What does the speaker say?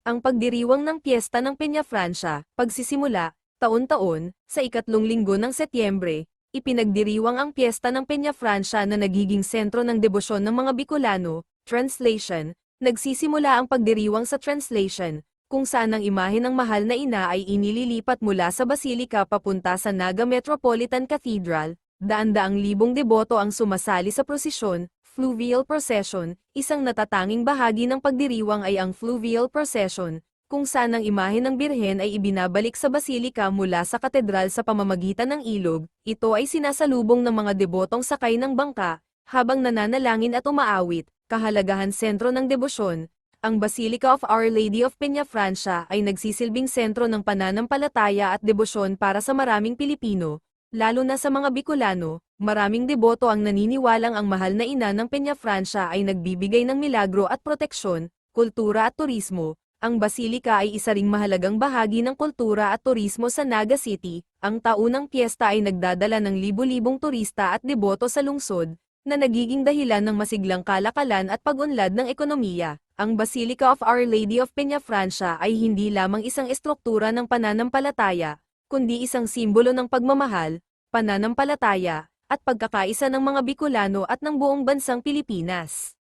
Ang pagdiriwang ng piyesta ng Peña Francia, pagsisimula, taon-taon, sa ikatlong linggo ng Setyembre, ipinagdiriwang ang piyesta ng Peña Francia na nagiging sentro ng debosyon ng mga Bicolano, translation, nagsisimula ang pagdiriwang sa translation, kung saan ang imahe ng mahal na ina ay inililipat mula sa basilika papunta sa Naga Metropolitan Cathedral, daan-daang libong deboto ang sumasali sa prosesyon, fluvial procession, isang natatanging bahagi ng pagdiriwang ay ang fluvial procession, kung saan ang imahe ng birhen ay ibinabalik sa basilika mula sa katedral sa pamamagitan ng ilog, ito ay sinasalubong ng mga debotong sakay ng bangka, habang nananalangin at umaawit, kahalagahan sentro ng debosyon, ang Basilica of Our Lady of Peña Francia ay nagsisilbing sentro ng pananampalataya at debosyon para sa maraming Pilipino, lalo na sa mga Bicolano, maraming deboto ang naniniwalang ang mahal na ina ng Peña Francia ay nagbibigay ng milagro at proteksyon, kultura at turismo. Ang basilika ay isa ring mahalagang bahagi ng kultura at turismo sa Naga City. Ang taunang piyesta ay nagdadala ng libu-libong turista at deboto sa lungsod, na nagiging dahilan ng masiglang kalakalan at pag-unlad ng ekonomiya. Ang Basilica of Our Lady of Peña Francia ay hindi lamang isang estruktura ng pananampalataya, kundi isang simbolo ng pagmamahal, pananampalataya, at pagkakaisa ng mga Bicolano at ng buong bansang Pilipinas.